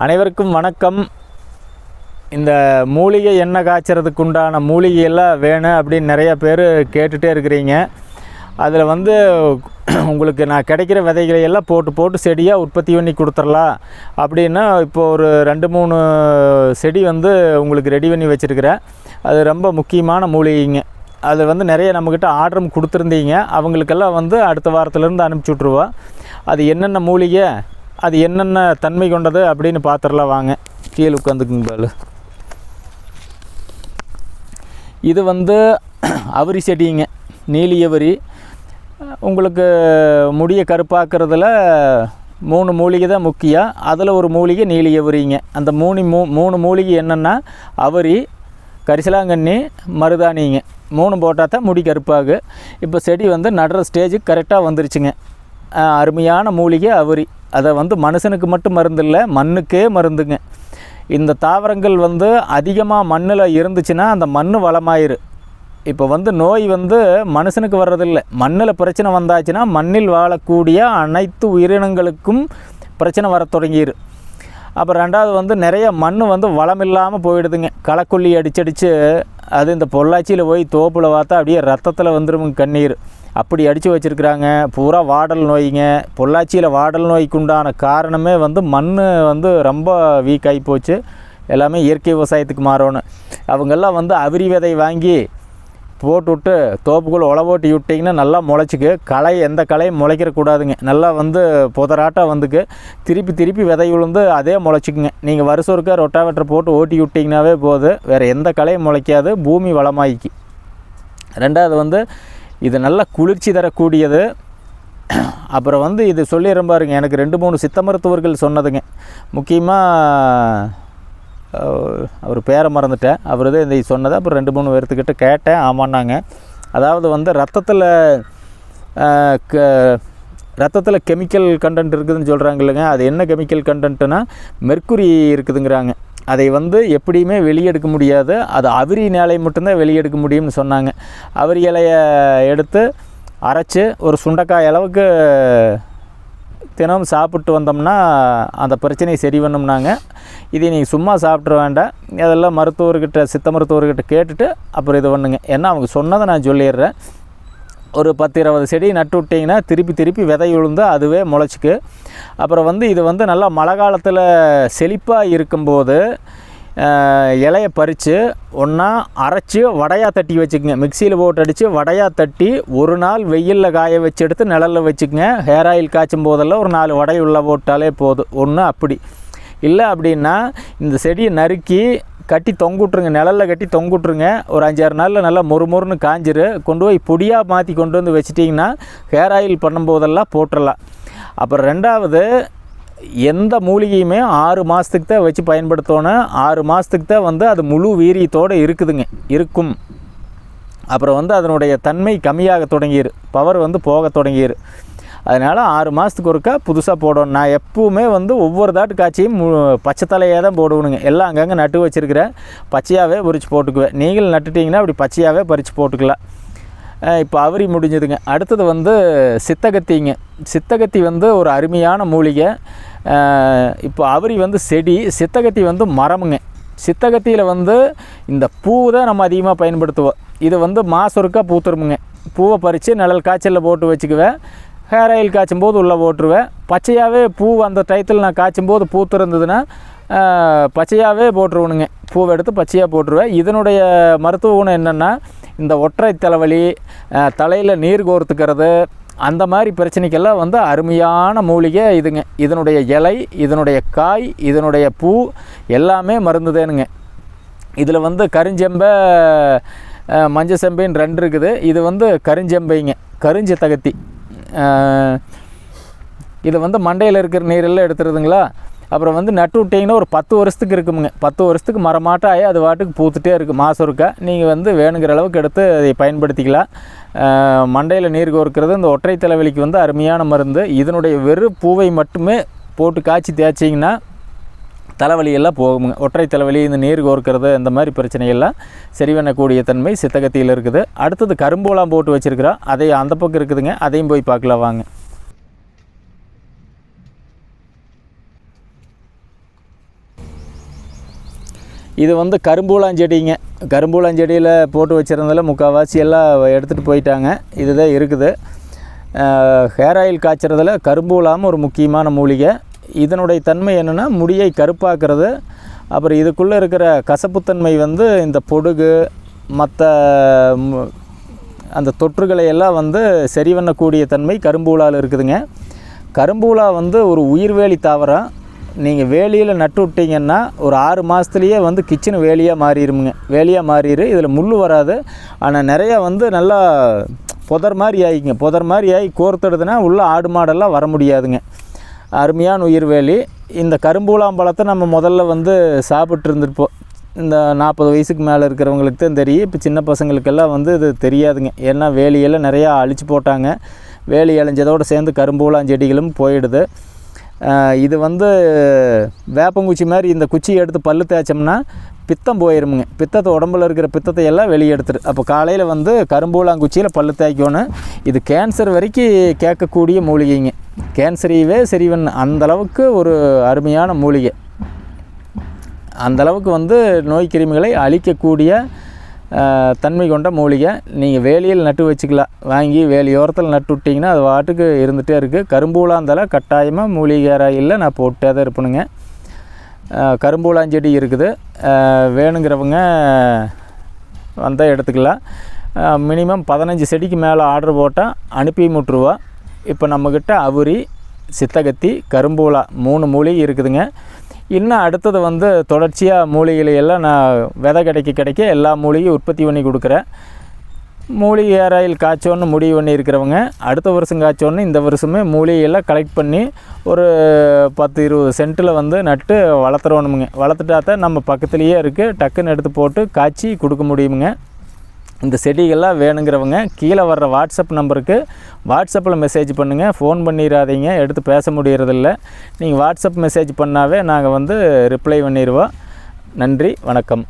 அனைவருக்கும் வணக்கம். இந்த மூலிகை எண்ணெய் காய்ச்சறதுக்கு உண்டான மூலிகையெல்லாம் வேணும் அப்படின்னு நிறைய பேர் கேட்டுகிட்டே இருக்கிறீங்க. அதில் வந்து உங்களுக்கு நான் கிடைக்கிற விதைகளை எல்லாம் போட்டு போட்டு செடியாக உற்பத்தி பண்ணி கொடுத்துடலாம் அப்படின்னா இப்போ ஒரு ரெண்டு மூணு செடி வந்து உங்களுக்கு ரெடி பண்ணி வச்சுருக்கிறேன். அது ரொம்ப முக்கியமான மூலிகைங்க. அது வந்து நிறைய நம்மக்கிட்ட ஆர்டரும் கொடுத்துருந்தீங்க. அவங்களுக்கெல்லாம் வந்து அடுத்த வாரத்துலேருந்து அனுப்பிச்சி விட்ருவோம் அது என்னென்ன மூலிகை? அது என்னென்ன தன்மை கொண்டது அப்படின்னு பார்த்துடலாம் வாங்க. கீழே உட்காந்துக்குங்க பாலு. இது வந்து அவரி செடிங்க நீலியவரி உங்களுக்கு முடியை கருப்பாக்குறதுல மூணு மூலிகை தான் முக்கியம். அதில் ஒரு மூலிகை நீலியவரிங்க அந்த மூணு மூ மூணு மூலிகை என்னென்னா அவரி கரிசலாங்கண்ணி மருதாணிங்க. மூணு போட்டால் தான் முடி கருப்பாகு. இப்போ செடி வந்து நடுற ஸ்டேஜுக்கு கரெக்டாக வந்துருச்சுங்க. அருமையான மூலிகை அவரி. அதை வந்து மனுஷனுக்கு மட்டும் மருந்து இல்லை மண்ணுக்கே மருந்துங்க. இந்த தாவரங்கள் வந்து அதிகமாக மண்ணில் இருந்துச்சுன்னா அந்த மண் வளமாயிரு. இப்போ வந்து நோய் வந்து மனுஷனுக்கு வர்றதில்லை. மண்ணில் பிரச்சனை வந்தாச்சுன்னா மண்ணில் வாழக்கூடிய அனைத்து உயிரினங்களுக்கும் பிரச்சனை வர தொடங்கிடு அப்புறம் ரெண்டாவது வந்து நிறைய மண் வந்து வளம் இல்லாமல் போயிடுதுங்க. களக்கொல்லி அடிச்சடிச்சு அது இந்த பொள்ளாச்சியில் போய் தோப்பில் பார்த்தா அப்படியே ரத்தத்தில் வந்துடும் கண்ணீர். அப்படி அடித்து வச்சுருக்குறாங்க. பூரா வாடல் நோய்ங்க. பொள்ளாச்சியில் வாடல் நோய்க்கு உண்டான காரணமே வந்து மண் வந்து ரொம்ப வீக் ஆகி போச்சு. எல்லாமே இயற்கை விவசாயத்துக்கு மாறணும் அவங்கெல்லாம் வந்து அவிரி விதை வாங்கி போட்டுவிட்டு தோப்புக்குள்ளே உழவு ஓட்டி விட்டிங்கன்னா நல்லா முளைச்சிக்கு. களை எந்த களையும் முளைக்கிறக்கூடாதுங்க நல்லா வந்து புதராட்டம் வந்துக்கு. திருப்பி திருப்பி விதை விழுந்து அதே முளைச்சிக்குங்க. நீங்கள் வருஷம் ஒருக்கா ரொட்டாவேட்டர் போட்டு ஓட்டி விட்டிங்கனாவே போதும் வேறு எந்த களையும் முளைக்காது. பூமி வளமாயிக்கு. ரெண்டாவது வந்து இது நல்லா குளிர்ச்சி தரக்கூடியது. அப்புறம் வந்து இது சொல்லிடுறேன் பாருங்க எனக்கு ரெண்டு மூணு சித்த மருத்துவர்கள் சொன்னதுங்க. முக்கியமாக அவர் பேரை மறந்துட்டேன். அவர் தான் இந்த சொன்னதை அப்புறம் ரெண்டு மூணு பேர்த்துக்கிட்ட கேட்டேன். ஆமான்னாங்க. அதாவது வந்து ரத்தத்தில் க ரத்தத்தில் கெமிக்கல் கண்டென்ட் இருக்குதுன்னு சொல்கிறாங்க இல்லைங்க. அது என்ன கெமிக்கல் கண்டென்ட்டுனா மெர்க்குரி இருக்குதுங்கிறாங்க. அதை வந்து எப்படியுமே வெளியெடுக்க முடியாது. அது அவரி இலை மட்டும்தான் வெளியெடுக்க முடியும்னு சொன்னாங்க. அவரி இலையை எடுத்து அரைச்சி ஒரு சுண்டக்காய் அளவுக்கு தினமும் சாப்பிட்டு வந்தோம்னா அந்த பிரச்சனையை சரி பண்ணோம்னாங்க. இதை நீங்கள் சும்மா சாப்பிட்ற வேண்டாம். அதெல்லாம் மருத்துவர்கிட்ட சித்த மருத்துவர்கிட்ட கேட்டுட்டு அப்புறம் இது பண்ணுங்க. ஏன்னா அவங்க சொன்னதை நான் சொல்லிடுறேன். ஒரு பத்து இருபது செடி நட்டு விட்டிங்கன்னா திருப்பி திருப்பி விதை விழுந்து அதுவே முளைச்சிக்கு. அப்புறம் வந்து இது வந்து நல்லா மழை காலத்தில் செழிப்பாக இருக்கும்போது ஆஹ், இலைய பறித்து ஒன்றா அரைச்சி வடையாக தட்டி வச்சுக்கோங்க. மிக்சியில் போட்டு அடித்து வடையாக தட்டி ஒரு நாள் வெயிலில் காய வச்சு எடுத்து நிழலில் வச்சுக்கோங்க. ஹேர் ஆயில் காய்ச்சும் போதெல்லாம் ஒரு நாலு வடை உள்ளே போட்டாலே போதும். ஒன்று அப்படி. இல்லை அப்படின்னா இந்த செடியை நறுக்கி கட்டி தொங்குட்ருங்க நிழலில் கட்டி தொங்குட்ருங்க. ஒரு அஞ்சாறு நாளில் நல்லா மொறுமொறுன்னு காஞ்சிரு. கொண்டு போய் பொடியாக மாற்றி கொண்டு வந்து வச்சிட்டிங்கன்னா ஹேர் ஆயில் பண்ணும்போதெல்லாம் போட்டுடலாம் அப்புறம் ரெண்டாவது எந்த மூலிகையுமே ஆறு மாதத்துக்கு தான் வச்சு பயன்படுத்தணும். ஆறு மாதத்துக்கு தான் வந்து அது முழு வீரியத்தோடு இருக்குதுங்க. இருக்கும். அப்புறம் வந்து அதனுடைய தன்மை கம்மியாக தொடங்கிரு. பவர் வந்து போக தொடங்கிடு அதனால் ஆறு மாதத்துக்கு ஒருக்கா புதுசாக போடணும். நான் எப்போவுமே வந்து ஒவ்வொரு தாட்டு காய்ச்சியும் மு பச்சை தலையாக தான் போடுவணுங்க எல்லாம் அங்கங்கே நட்டு வச்சுருக்கிறேன். பச்சையாகவே பறித்து போட்டுக்குவேன். நீங்கள் நட்டுட்டிங்கன்னா அப்படி பச்சையாகவே பறித்து போட்டுக்கலாம். இப்போ அவரி முடிஞ்சதுங்க. அடுத்தது வந்து சித்தகத்திங்க. சித்தகத்தி வந்து ஒரு அருமையான மூலிகை. இப்போ அவரி வந்து செடி சித்தகத்தி வந்து மரமுங்க. சித்தகத்தியில் வந்து இந்த பூ தான் நம்ம அதிகமாக பயன்படுத்துவோம். இது வந்து மாதம் ஒருக்கா பூத்துருமுங்க. பூவை பறித்து நிழல் காய்ச்சலில் போட்டு வச்சுக்குவேன். ஹேர் ஆயில் காய்ச்சும் போது உள்ளே போட்டுருவேன் பச்சையாகவே பூ அந்த டயத்தில் நான் காய்ச்சும் போது பூத்திருந்ததுன்னா பச்சையாகவே போட்டுருவணுங்க பூவை எடுத்து பச்சையாக போட்டுருவேன். இதனுடைய மருத்துவ குணம் என்னென்னா இந்த ஒற்றை தலைவலி தலையில் நீர் கோர்த்துக்கிறது அந்த மாதிரி பிரச்சனைக்கெல்லாம் வந்து அருமையான மூலிகை இதுங்க. இதனுடைய இலை இதனுடைய காய் இதனுடைய பூ எல்லாமே மருந்துதேனுங்க. இதில் வந்து கருஞ்செம்பை மஞ்சள் செம்பைன்னு ரெண்டு இருக்குது. இது வந்து கருஞ்செம்பைங்க. கரிஞ்ச தகத்தி. இது வந்து மண்டையில் இருக்கிற நீரெல்லாம் எடுத்துருதுங்களா அப்புறம் வந்து நட்டு விட்டிங்கன்னா ஒரு பத்து வருஷத்துக்கு இருக்குமுங்க. பத்து வருஷத்துக்கு மரமாட்டம் ஆகி அது வாட்டுக்கு பூத்துட்டே இருக்குது மாதம் இருக்கா நீங்கள் வந்து வேணுங்கிற அளவுக்கு எடுத்து அதை பயன்படுத்திக்கலாம். மண்டையில் நீர் கோர்க்கிறது இந்த ஒற்றை தலைவலிக்கு வந்து அருமையான மருந்து. இதனுடைய வெறும் பூவை மட்டுமே போட்டு காய்ச்சி தேய்ச்சிங்கன்னா தலைவலியெல்லாம் போகுங்க ஒற்றை தலைவலி இந்த நீர் கோர்க்கிறது இந்த மாதிரி பிரச்சனையெல்லாம் சரி பண்ணக்கூடிய தன்மை சித்தகத்தியில் இருக்குது. அடுத்தது கரும்போலாம் போட்டு வச்சுருக்கிறோம் அதை அந்த பக்கம் இருக்குதுங்க. அதையும் போய் பார்க்கலாம் வாங்க. இது வந்து கரும்பூலாஞ்செடிங்க. கரும்பூலாஞ்செடியில் போட்டு வச்சுருந்ததில் முக்கால்வாசி எல்லாம் எடுத்துகிட்டு போயிட்டாங்க. இதுதான் இருக்குது. ஹேர் ஆயில் காய்ச்சறதுல கரும்பூலாமல் ஒரு முக்கியமான மூலிகை. இதனுடைய தன்மை என்னென்னா முடியை கருப்பாக்குறது. அப்புறம் இதுக்குள்ளே இருக்கிற கசப்புத்தன்மை வந்து இந்த பொடுகு மற்ற அந்த தொற்றுகளை எல்லாம் வந்து சரி பண்ணக்கூடிய தன்மை கரும்பூலால் இருக்குதுங்க. கரும்பூலா வந்து ஒரு உயிர்வேலி தாவரம். நீங்கள் வேலியில் நட்டு விட்டீங்கன்னா ஒரு ஆறு மாதத்துலேயே வந்து கிச்சன் வேலியாக மாறிடுமுங்க வேலியாக மாறிடு இதில் முள் வராது. ஆனால் நிறையா வந்து நல்லா புதர் மாதிரி ஆகிங்க புதர் மாதிரி ஆகி கோர்த்துடுதுன்னா உள்ளே ஆடு மாடெல்லாம் வர முடியாதுங்க. அருமையான உயிர்வேலி இந்த கரும்பூலாம்பழத்தை நம்ம முதல்ல வந்து சாப்பிட்டுருந்துருப்போம். இந்த நாற்பது வயசுக்கு மேலே இருக்கிறவங்களுக்கு தான் தெரியும். இப்போ சின்ன பசங்களுக்கெல்லாம் வந்து இது தெரியாதுங்க. ஏன்னா வேலியெல்லாம் நிறையா அழிச்சு போட்டாங்க. வேலி அழிஞ்சதோடு சேர்ந்து கரும்பூலாம் செடிகளும் போயிடுது. இது வந்து வேப்பங்குச்சி மாதிரி இந்த குச்சியை எடுத்து பல்லு தேய்ச்சோம்னா பித்தம் போயிருமுங்க. பித்தத்தை உடம்புல இருக்கிற பித்தத்தை எல்லாம் வெளியே எடுத்துரு. அப்போ காலையில் வந்து கரும்பூலாங்குச்சியில் பல்லு தேய்க்கணும் இது கேன்சர் வரைக்கும் கேட்கக்கூடிய மூலிகைங்க. கேன்சரையவே சரி பண்ண ஒரு அருமையான மூலிகை. அந்த அளவுக்கு வந்து நோய் கிருமிகளை அழிக்கக்கூடிய தன்மை கொண்ட மூலிகை. நீங்கள் வேலியில் நட்டு வச்சுக்கலாம். வாங்கி வேலியோரத்தில் நட்டு விட்டிங்கன்னா அது வாட்டுக்கு இருந்துகிட்டே இருக்குது கரும்பூலாந்தலை கட்டாயமாக மூலிகை ராயில் நான் போட்டே தான் இருப்பணுங்க கரும்பூலாஞ்செடி இருக்குது. வேணுங்கிறவங்க வந்தால் எடுத்துக்கலாம். மினிமம் பதினஞ்சு செடிக்கு மேலே ஆர்டர் போட்டால் அனுப்பி முட்டுருவா. இப்போ நம்மக்கிட்ட அவுரி சித்தகத்தி கரும்பூலா மூணு மூலிகை இருக்குதுங்க. இன்னும் அடுத்தது வந்து தொடர்ச்சியாக மூலிகைகளை எல்லாம் நான் விதை கிடைக்க கிடைக்க எல்லா மூலிகையும் உற்பத்தி பண்ணி கொடுக்குறேன். மூலிகை ஏராயில் காய்ச்சோன்னு முடிவு பண்ணி இருக்கிறவங்க அடுத்த வருஷம் காய்ச்சோன்னு இந்த வருஷமே மூலிகையெல்லாம் கலெக்ட் பண்ணி ஒரு பத்து இருபது சென்ட்டில் வந்து நட்டு வளர்த்துறோணுமுங்க. வளர்த்துட்டா தான் நம்ம பக்கத்துலேயே இருக்குது டக்குன்னு எடுத்து போட்டு காய்ச்சி கொடுக்க முடியுமுங்க. இந்த செடிகள்லாம் வேணுங்கிறவங்க கீழே வர்ற வாட்ஸ்அப் நம்பருக்கு வாட்ஸ்அப்பில் மெசேஜ் பண்ணுங்கள் ஃபோன் பண்ணிடாதீங்க எடுத்து பேச முடியறதில்ல. நீங்கள் வாட்ஸ்அப் மெசேஜ் பண்ணாவே நாங்கள் வந்து ரிப்ளை பண்ணிடுவோம் நன்றி. வணக்கம்.